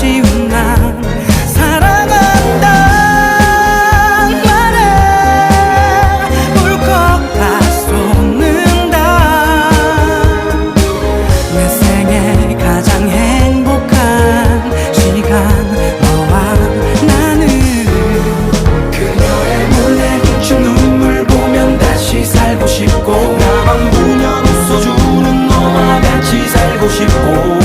아쉬운 난 사랑한다. 말해. 울컥 다 쏟는다. 내 생애 가장 행복한 시간 너와 나는 그녀의 몰래 훔친 눈물 보면 다시 살고 싶고 나만 보면 웃어주는 너와 같이 살고 싶고